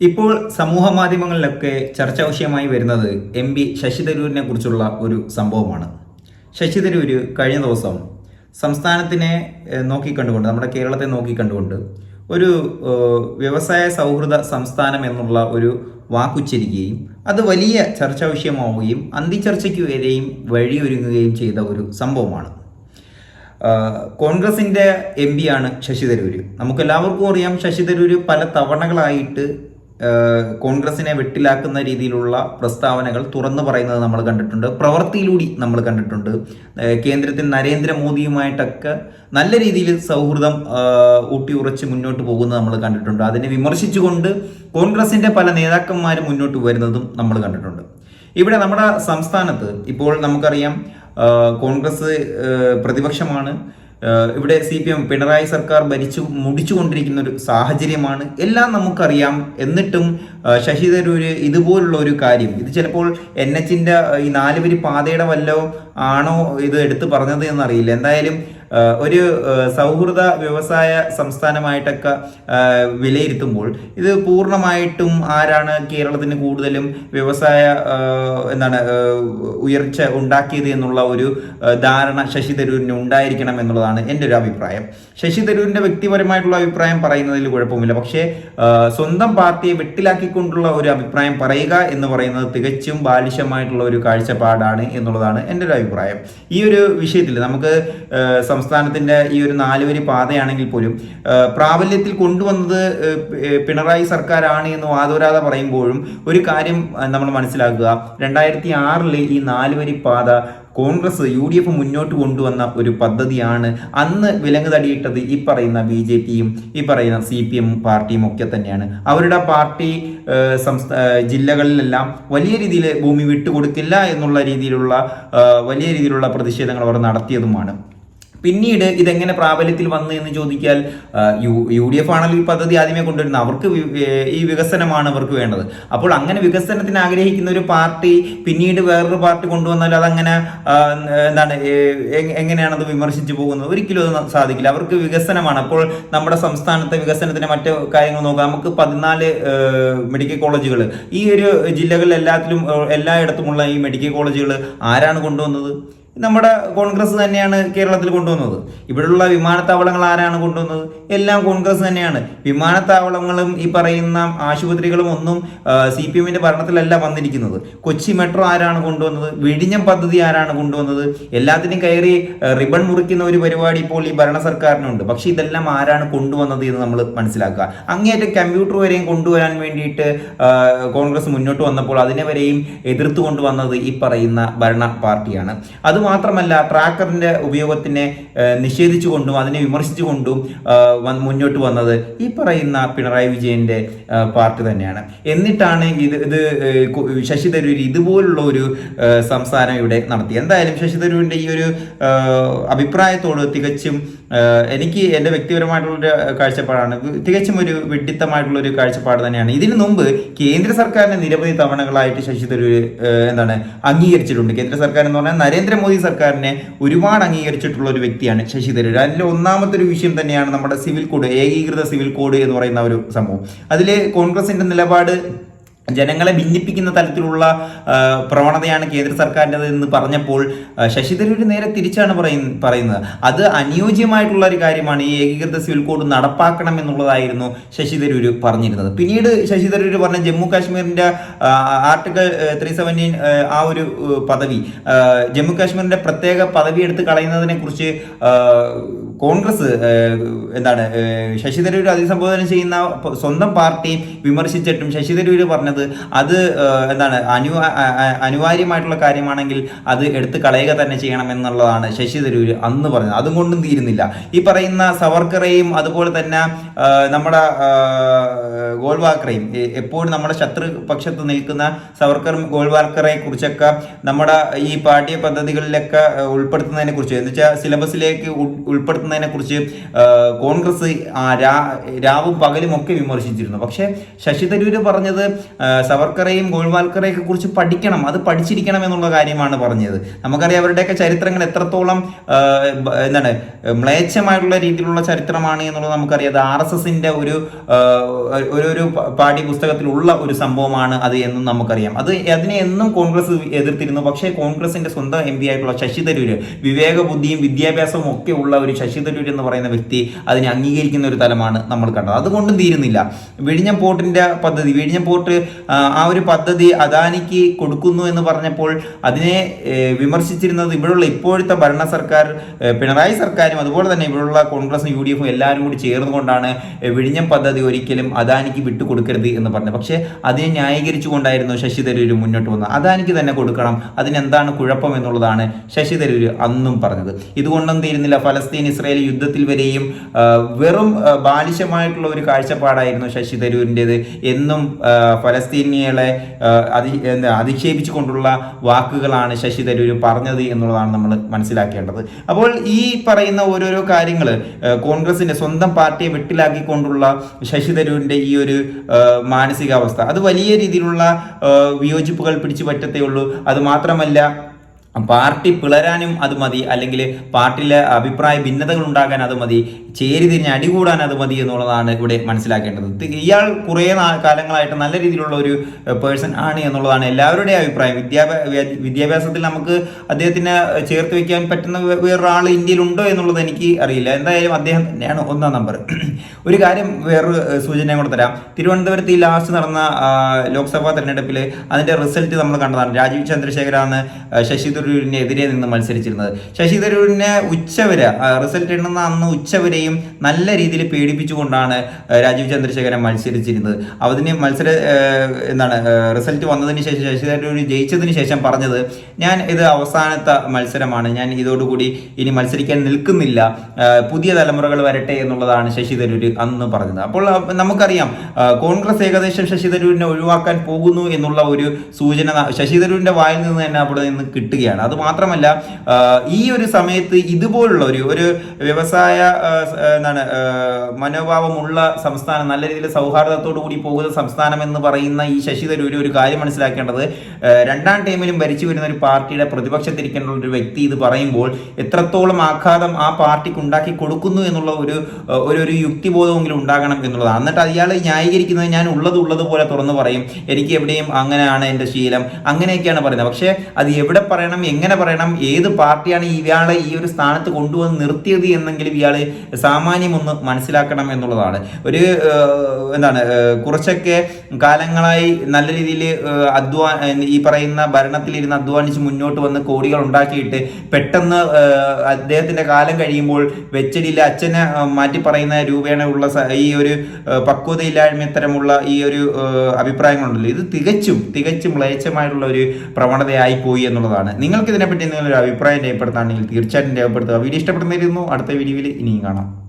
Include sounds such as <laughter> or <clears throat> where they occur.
ഇപ്പോൾ സമൂഹ മാധ്യമങ്ങളിലൊക്കെ ചർച്ചാ വിഷയമായി വരുന്നത് എം പി ശശി തരൂരിനെ കുറിച്ചുള്ള ഒരു സംഭവമാണ്. ശശി തരൂര് കഴിഞ്ഞ ദിവസം സംസ്ഥാനത്തിനെ നോക്കിക്കണ്ടുകൊണ്ട് നമ്മുടെ കേരളത്തെ നോക്കിക്കണ്ടുകൊണ്ട് ഒരു വ്യവസായ സൗഹൃദ സംസ്ഥാനം എന്നുള്ള ഒരു വാക്കുച്ചരിക്കുകയും അത് വലിയ ചർച്ചാ വിഷയമാവുകയും അന്തിചർച്ചയ്ക്ക് വരെയും വഴിയൊരുങ്ങുകയും ചെയ്ത ഒരു സംഭവമാണ്. കോൺഗ്രസിന്റെ എം പി ആണ് ശശി തരൂര്. നമുക്ക് എല്ലാവർക്കും അറിയാം ശശി തരൂര് പല തവണകളായിട്ട് കോൺഗ്രസിനെ വെട്ടിലാക്കുന്ന രീതിയിലുള്ള പ്രസ്താവനകൾ തുറന്നു പറയുന്നത് നമ്മൾ കണ്ടിട്ടുണ്ട്. പ്രവൃത്തിയിലൂടെ നമ്മൾ കണ്ടിട്ടുണ്ട്. കേന്ദ്രത്തിൽ നരേന്ദ്രമോദിയുമായിട്ടൊക്കെ നല്ല രീതിയിൽ സൗഹൃദം ഊട്ടി ഊട്ടിയുറച്ച് മുന്നോട്ട് പോകുന്നത് നമ്മൾ കണ്ടിട്ടുണ്ട്. അതിനെ വിമർശിച്ചുകൊണ്ട് കോൺഗ്രസിന്റെ പല നേതാക്കന്മാരും മുന്നോട്ട് വരുന്നതും നമ്മൾ കണ്ടിട്ടുണ്ട്. ഇവിടെ നമ്മുടെ സംസ്ഥാനത്ത് ഇപ്പോൾ നമുക്കറിയാം കോൺഗ്രസ് പ്രതിപക്ഷമാണ് ഇവിടെ സി പി എം പിണറായി സർക്കാർ ഭരിച്ചു മുടിച്ചുകൊണ്ടിരിക്കുന്ന ഒരു സാഹചര്യമാണ്. എല്ലാം നമുക്കറിയാം. എന്നിട്ടും ശശി തരൂര് ഇതുപോലുള്ള ഒരു കാര്യം ഇത് ചിലപ്പോൾ എൻ എച്ചിന്റെ ഈ നാലുവരി പാതയുടെ വല്ലോ ആണോ ഇത് എടുത്തു പറഞ്ഞത് എന്നറിയില്ല. എന്തായാലും ഒരു സൗഹൃദ വ്യവസായ സംസ്ഥാനമായിട്ടൊക്കെ വിലയിരുത്തുമ്പോൾ ഇത് പൂർണമായിട്ടും ആരാണ് കേരളത്തിന് കൂടുതലും വ്യവസായ എന്താണ് ഉയർച്ച ഉണ്ടാക്കിയത് എന്നുള്ള ഒരു ധാരണ ശശി തരൂരിന് ഉണ്ടായിരിക്കണം എന്നുള്ളതാണ് എന്റെ ഒരു അഭിപ്രായം. ശശി തരൂരിന്റെ വ്യക്തിപരമായിട്ടുള്ള അഭിപ്രായം പറയുന്നതിൽ കുഴപ്പമില്ല. പക്ഷേ സ്വന്തം പാർട്ടിയെ വെട്ടിലാക്കിക്കൊണ്ടുള്ള ഒരു അഭിപ്രായം പറയുക എന്ന് പറയുന്നത് തികച്ചും ബാലിശമായിട്ടുള്ള ഒരു കാഴ്ചപ്പാടാണ് എന്നുള്ളതാണ് എന്റെ ഒരു അഭിപ്രായം. ഈ ഒരു വിഷയത്തിൽ നമുക്ക് ആ, സംസ്ഥാനത്തിന്റെ ഈ ഒരു നാലുവരി പാതയാണെങ്കിൽ പോലും പ്രാബല്യത്തിൽ കൊണ്ടുവന്നത് പിണറായി സർക്കാരാണ് എന്ന് വാദോരാതെ പറയുമ്പോഴും ഒരു കാര്യം നമ്മൾ മനസ്സിലാക്കുക. രണ്ടായിരത്തി ആറിൽ ഈ നാലുവരി പാത കോൺഗ്രസ് യു ഡി എഫ് മുന്നോട്ട് കൊണ്ടുവന്ന ഒരു പദ്ധതിയാണ് അന്ന് വിലങ്ങ് തടിയിട്ടത് ഈ പറയുന്ന ബി ജെ പിയും ഈ പറയുന്ന സി പി എം പാർട്ടിയും ഒക്കെ തന്നെയാണ്. അവരുടെ പാർട്ടി സംസ്ഥാന സംസ്ഥാ ജില്ലകളിലെല്ലാം വലിയ രീതിയിൽ ഭൂമി വിട്ടുകൊടുക്കില്ല എന്നുള്ള രീതിയിലുള്ള വലിയ രീതിയിലുള്ള പ്രതിഷേധങ്ങൾ അവർ നടത്തിയതുമാണ്. പിന്നീട് ഇതെങ്ങനെ പ്രാബല്യത്തിൽ വന്നു എന്ന് ചോദിക്കാൽ യു യു ഡി എഫ് ആണല്ലോ ഈ പദ്ധതി ആദ്യമേ കൊണ്ടുവരുന്നത്. അവർക്ക് ഈ വികസനമാണ് അവർക്ക് വേണ്ടത്. അപ്പോൾ അങ്ങനെ വികസനത്തിന് ആഗ്രഹിക്കുന്ന ഒരു പാർട്ടി പിന്നീട് വേറൊരു പാർട്ടി കൊണ്ടുവന്നാൽ അതങ്ങനെ എന്താണ് എങ്ങനെയാണത് വിമർശിച്ച് പോകുന്നത്? ഒരിക്കലും അത് സാധിക്കില്ല. അവർക്ക് വികസനമാണ്. അപ്പോൾ നമ്മുടെ സംസ്ഥാനത്തെ വികസനത്തിന് മറ്റു കാര്യങ്ങൾ നോക്കാം. നമുക്ക് പതിനാല് മെഡിക്കൽ കോളേജുകൾ. ഈ ഒരു ജില്ലകളിൽ എല്ലാത്തിലും എല്ലായിടത്തുമുള്ള ഈ മെഡിക്കൽ കോളേജുകൾ ആരാണ് കൊണ്ടുവന്നത്? നമ്മുടെ കോൺഗ്രസ് തന്നെയാണ് കേരളത്തിൽ കൊണ്ടുവന്നത്. ഇവിടെയുള്ള വിമാനത്താവളങ്ങൾ ആരാണ് കൊണ്ടുവന്നത്? എല്ലാം കോൺഗ്രസ് തന്നെയാണ്. വിമാനത്താവളങ്ങളും ഈ പറയുന്ന ആശുപത്രികളും ഒന്നും സി പി എമ്മിന്റെ ഭരണത്തിലല്ല വന്നിരിക്കുന്നത്. കൊച്ചി മെട്രോ ആരാണ് കൊണ്ടുവന്നത്? വിഴിഞ്ഞം പദ്ധതി ആരാണ് കൊണ്ടുവന്നത്? എല്ലാത്തിനും കയറി റിബൺ മുറിക്കുന്ന ഒരു പരിപാടി ഇപ്പോൾ ഈ ഭരണ സർക്കാരിനുണ്ട്. പക്ഷെ ഇതെല്ലാം ആരാണ് കൊണ്ടുവന്നത് എന്ന് നമ്മൾ മനസ്സിലാക്കുക. അങ്ങേയറ്റം കമ്പ്യൂട്ടർ വരെയും കൊണ്ടുവരാൻ വേണ്ടിയിട്ട് കോൺഗ്രസ് മുന്നോട്ട് വന്നപ്പോൾ അതിനെ വരെയും എതിർത്ത് കൊണ്ടുവന്നത് ഈ പറയുന്ന ഭരണ പാർട്ടിയാണ്. അതുമാത്രമല്ല ട്രാക്കറിന്റെ ഉപയോഗത്തിനെ നിഷേധിച്ചുകൊണ്ടും അതിനെ വിമർശിച്ചുകൊണ്ടും മുന്നോട്ട് വന്നത് ഈ പറയുന്ന പിണറായി വിജയന്റെ ആഹ്, പാർട്ടി തന്നെയാണ്. എന്നിട്ടാണ് ഇത് ഇത് ശശി തരൂർ ഇതുപോലുള്ള ഒരു സംസാരം ഇവിടെ നടത്തി. എന്തായാലും ശശി തരൂരിന്റെ ഈ ഒരു അഭിപ്രായത്തോട് തികച്ചും എനിക്ക് എന്റെ വ്യക്തിപരമായിട്ടുള്ളൊരു കാഴ്ചപ്പാടാണ്. തികച്ചും ഒരു വിഡിത്തമായിട്ടുള്ളൊരു കാഴ്ചപ്പാട് തന്നെയാണ്. ഇതിനു മുമ്പ് കേന്ദ്ര സർക്കാരിനെ നിരവധി തവണകളായിട്ട് ശശി തരൂർ എന്താണ് അംഗീകരിച്ചിട്ടുണ്ട്. കേന്ദ്ര സർക്കാർ എന്ന് പറഞ്ഞാൽ നരേന്ദ്രമോദി സർക്കാരിനെ ഒരുപാട് അംഗീകരിച്ചിട്ടുള്ള ഒരു വ്യക്തിയാണ് ശശി തരൂർ അതിൽ ഒന്നാമത്തെ ഒരു വിഷയം തന്നെയാണ് നമ്മുടെ സിവിൽ കോഡ് ഏകീകൃത സിവിൽ കോഡ് എന്ന് പറയുന്ന ഒരു സംഭവം. അതിൽ കോൺഗ്രസിന്റെ നിലപാട് ജനങ്ങളെ ഭിന്നിപ്പിക്കുന്ന തരത്തിലുള്ള പ്രവണതയാണ് കേന്ദ്ര സർക്കാരിന്റെ എന്ന് പറഞ്ഞപ്പോൾ ശശി തരൂർ നേരെ തിരിച്ചാണ് പറയുന്ന പറയുന്നത്. അത് അനുയോജ്യമായിട്ടുള്ള ഒരു കാര്യമാണ് ഈ ഏകീകൃത സിവിൽ കോഡ് നടപ്പാക്കണം എന്നുള്ളതായിരുന്നു ശശി തരൂർ പറഞ്ഞിരുന്നത്. പിന്നീട് ശശി തരൂർ പറഞ്ഞ ജമ്മു കാശ്മീരിന്റെ ആർട്ടിക്കിൾ ത്രീ സെവന്റീൻ ആ ഒരു പദവി ജമ്മു കാശ്മീരിന്റെ പ്രത്യേക പദവി എടുത്ത് കളയുന്നതിനെ കുറിച്ച് കോൺഗ്രസ് എന്താണ് ശശി തരൂർ അഭിസംബോധന ചെയ്യുന്ന സ്വന്തം പാർട്ടി വിമർശിച്ചിട്ടും ശശി തരൂർ പറഞ്ഞത് അത് എന്താണ് അനു അ- അ- അനിവാര്യമായിട്ടുള്ള കാര്യമാണെങ്കിൽ അത് എടുത്ത് കളയുക തന്നെ ചെയ്യണം എന്നുള്ളതാണ് ശശി തരൂർ അന്ന് പറഞ്ഞത്. അതും കൊണ്ടും തീരുന്നില്ല. ഈ പറയുന്ന സവർക്കറേയും അതുപോലെ തന്നെ നമ്മുടെ ഗോൾവാക്കറേയും. എപ്പോഴും നമ്മുടെ ശത്രു പക്ഷത്ത് നിൽക്കുന്ന സവർക്കർ ഗോൾവാക്കറെ കുറിച്ചൊക്കെ നമ്മുടെ ഈ പാഠ്യ പദ്ധതികളിലൊക്കെ ഉൾപ്പെടുത്തുന്നതിനെ കുറിച്ച് എന്ന് വെച്ചാൽ സിലബസിലേക്ക് ഉൾപ്പെടുത്തുന്നതിനെ കുറിച്ച് കോൺഗ്രസ് രാവും പകലും ഒക്കെ വിമർശിച്ചിരുന്നു. പക്ഷേ ശശി തരൂര് പറഞ്ഞത് സവർക്കറേയും ഗോൾവാൽക്കറെയൊക്കെ കുറിച്ച് പഠിക്കണം അത് പഠിച്ചിരിക്കണം എന്നുള്ള കാര്യമാണ് പറഞ്ഞത്. നമുക്കറിയാം അവരുടെയൊക്കെ ചരിത്രങ്ങൾ എത്രത്തോളം എന്താണ് മ്ലേച്ഛമായിട്ടുള്ള രീതിയിലുള്ള ചരിത്രമാണ് എന്നുള്ളത് നമുക്കറിയാം. അത് ആർ എസ് എസിന്റെ ഒരു പാർട്ടി പാഠ്യപുസ്തകത്തിലുള്ള ഒരു സംഭവമാണ് അത് എന്നും നമുക്കറിയാം. അത് അതിനെ എന്നും കോൺഗ്രസ് എതിർത്തിരുന്നു. പക്ഷേ കോൺഗ്രസിന്റെ സ്വന്തം എം പി ആയിട്ടുള്ള ശശി തരൂര് വിവേക ബുദ്ധിയും വിദ്യാഭ്യാസവും ഒക്കെ ഉള്ള ഒരു ശശി തരൂർ എന്ന് പറയുന്ന വ്യക്തി അതിനെ അംഗീകരിക്കുന്ന ഒരു തലമാണ് നമ്മൾ കണ്ടത്. അതുകൊണ്ടും തീരുന്നില്ല. വിഴിഞ്ഞം പോർട്ടിന്റെ പദ്ധതി വിഴിഞ്ഞം പോർട്ട് ആ, ഒരു പദ്ധതി അദാനിക്ക് കൊടുക്കുന്നു എന്ന് പറഞ്ഞപ്പോൾ അതിനെ വിമർശിച്ചിരുന്നത് ഇവിടെയുള്ള ഇപ്പോഴത്തെ ഭരണ സർക്കാർ പിണറായി സർക്കാരും അതുപോലെ തന്നെ ഇവിടെയുള്ള കോൺഗ്രസും യു ഡി എഫും എല്ലാവരും കൂടി ചേർന്നുകൊണ്ടാണ് വിഴിഞ്ഞം പദ്ധതി ഒരിക്കലും അദാനിക്ക് വിട്ടുകൊടുക്കരുത് എന്ന് പറഞ്ഞു. പക്ഷേ അതിനെ ന്യായീകരിച്ചുകൊണ്ടായിരുന്നു ശശി തരൂർ മുന്നോട്ട് വന്നത്. അദാനിക്ക് തന്നെ കൊടുക്കണം. അതിനെന്താണ് കുഴപ്പം എന്നുള്ളതാണ് ശശി തരൂർ അന്നും പറഞ്ഞത്. ഇതുകൊണ്ടും തീരുന്നില്ല ഫലസ്തീൻ ഇസ്രായേൽ യുദ്ധത്തിൽ വരെയും വെറും ബാലിശമായിട്ടുള്ള ഒരു കാഴ്ചപ്പാടായിരുന്നു ശശി തരൂരിന്റെത് എന്നും ഫലസ്തീനികളെ അതി എന്താ അധിക്ഷേപിച്ചുകൊണ്ടുള്ള വാക്കുകളാണ് ശശി പറഞ്ഞത് എന്നുള്ളതാണ് നമ്മൾ മനസ്സിലാക്കേണ്ടത്. അപ്പോൾ ഈ പറയുന്ന ഓരോരോ കാര്യങ്ങൾ കോൺഗ്രസിന്റെ സ്വന്തം പാർട്ടിയെ വെട്ടിലാക്കിക്കൊണ്ടുള്ള ശശി തരൂരിന്റെ ഈ ഒരു മാനസികാവസ്ഥ. അത് വലിയ രീതിയിലുള്ള വിയോജിപ്പുകൾ പിടിച്ചു പറ്റത്തേ ഉള്ളൂ. അത് മാത്രമല്ല പാർട്ടി പിളരാനും അത് മതി അല്ലെങ്കിൽ പാർട്ടിയിലെ അഭിപ്രായ ഭിന്നതകൾ ഉണ്ടാകാൻ അത് മതി ചേരി തിരിഞ്ഞ് അടികൂടാൻ അത് മതി എന്നുള്ളതാണ് ഇവിടെ മനസ്സിലാക്കേണ്ടത്. ഇയാൾ കുറേ കാലങ്ങളായിട്ട് നല്ല രീതിയിലുള്ള ഒരു പേഴ്സൺ ആണ് എന്നുള്ളതാണ് എല്ലാവരുടെയും അഭിപ്രായം. വിദ്യാഭ്യാസ വിദ്യാഭ്യാസത്തിൽ നമുക്ക് അദ്ദേഹത്തിന് ചേർത്ത് വെക്കാൻ പറ്റുന്ന വേറൊരാൾ ഇന്ത്യയിൽ ഉണ്ടോ എന്നുള്ളത് എനിക്ക് അറിയില്ല. എന്തായാലും അദ്ദേഹം തന്നെയാണ് ഒന്നാം നമ്പർ. <clears throat> ഒരു കാര്യം വേറൊരു സൂചന കൂടെ തരാം. തിരുവനന്തപുരത്ത് ഈ ലാസ്റ്റ് നടന്ന ലോക്സഭാ തെരഞ്ഞെടുപ്പിൽ അതിന്റെ റിസൾട്ട് നമ്മൾ കണ്ടതാണ്. രാജീവ് ചന്ദ്രശേഖരാണ് ശശി തരൂരിനെതിരെ നിന്ന് മത്സരിച്ചിരുന്നത്. ശശി തരൂരിനെ ഉച്ചവരെ റിസൾട്ട് എണ്ണുന്ന അന്ന് ഉച്ചവരെയും നല്ല രീതിയിൽ പേടിപ്പിച്ചുകൊണ്ടാണ് രാജീവ് ചന്ദ്രശേഖരൻ മത്സരിച്ചിരുന്നത്. അതിന് മത്സര എന്താണ് റിസൾട്ട് വന്നതിന് ശേഷം ശശി തരൂർ ജയിച്ചതിന് ശേഷം പറഞ്ഞത് ഞാൻ ഇത് അവസാനത്തെ മത്സരമാണ്. ഞാൻ ഇതോടുകൂടി ഇനി മത്സരിക്കാൻ നിൽക്കുന്നില്ല. പുതിയ തലമുറകൾ വരട്ടെ എന്നുള്ളതാണ് ശശി തരൂർ അന്ന് പറഞ്ഞത്. അപ്പോൾ നമുക്കറിയാം കോൺഗ്രസ് ഏകദേശം ശശി തരൂരിനെ ഒഴിവാക്കാൻ പോകുന്നു എന്നുള്ള ഒരു സൂചന ശശി തരൂരിന്റെ വായിൽ നിന്ന് തന്നെ അവിടെ നിന്ന് കിട്ടുകയാണ്. അത് മാത്രമല്ല ഈ ഒരു സമയത്ത് ഇതുപോലുള്ള ഒരു ഒരു വ്യവസായ എന്താണ് മനോഭാവമുള്ള സംസ്ഥാനം നല്ല രീതിയിൽ സൗഹാർദ്ദത്തോടു കൂടി പോകുന്ന സംസ്ഥാനം എന്ന് പറയുന്ന ഈ ശശി തരൂര് ഒരു കാര്യം മനസ്സിലാക്കേണ്ടത് രണ്ടാം ടൈമിലും ഭരിച്ചു വരുന്ന ഒരു പാർട്ടിയുടെ പ്രതിപക്ഷത്തിരിക്കേണ്ട ഒരു വ്യക്തി ഇത് പറയുമ്പോൾ എത്രത്തോളം ആഘാതം ആ പാർട്ടിക്ക് ഉണ്ടാക്കി കൊടുക്കുന്നു എന്നുള്ള ഒരു ഒരു ഒരു യുക്തിബോധമെങ്കിലും ഉണ്ടാകണം എന്നുള്ളതാണ്. എന്നിട്ട് അയാൾ ന്യായീകരിക്കുന്നത് ഞാൻ ഉള്ളത് ഉള്ളതുപോലെ തുറന്നു പറയും എനിക്ക് എവിടെയും അങ്ങനെയാണ് എന്റെ ശീലം അങ്ങനെയൊക്കെയാണ് പറയുന്നത്. പക്ഷേ അത് എവിടെ പറയണം എങ്ങനെ പറയണം ഏത് പാർട്ടിയാണ് ഇയാളെ ഈ ഒരു സ്ഥാനത്ത് കൊണ്ടുവന്ന് നിർത്തിയത് എന്നെങ്കിലും ഇയാൾ സാമാന്യം ഒന്ന് മനസ്സിലാക്കണം എന്നുള്ളതാണ്. ഒരു എന്താണ് കുറച്ചൊക്കെ കാലങ്ങളായി നല്ല രീതിയിൽ അധ്വാ ഈ പറയുന്ന ഭരണത്തിലിരുന്ന് അധ്വാനിച്ച് മുന്നോട്ട് വന്ന് കോടികൾ ഉണ്ടാക്കിയിട്ട് പെട്ടെന്ന് അദ്ദേഹത്തിന്റെ കാലം കഴിയുമ്പോൾ വെച്ചടിയിലെ അച്ഛനെ മാറ്റി പറയുന്ന രൂപേണയുള്ള ഈ ഒരു പക്വതയില്ലായ്മ ഇത്തരമുള്ള ഈ ഒരു അഭിപ്രായങ്ങളുണ്ടല്ലോ. ഇത് തികച്ചും തികച്ചും മ്ലേച്ഛമായിട്ടുള്ള ഒരു പ്രവണതയായി പോയി എന്നുള്ളതാണ്. നിങ്ങൾക്ക് ഇതിനെപ്പറ്റി എന്തെങ്കിലും ഒരു അഭിപ്രായം രേഖപ്പെടുത്താണെങ്കിൽ തീർച്ചയായിട്ടും രേഖപ്പെടുത്തുക. വീഡിയോ ഇഷ്ടപ്പെടുന്നതായിരുന്നു അടുത്ത വീഡിയോയിൽ ഇനിയും കാണാം.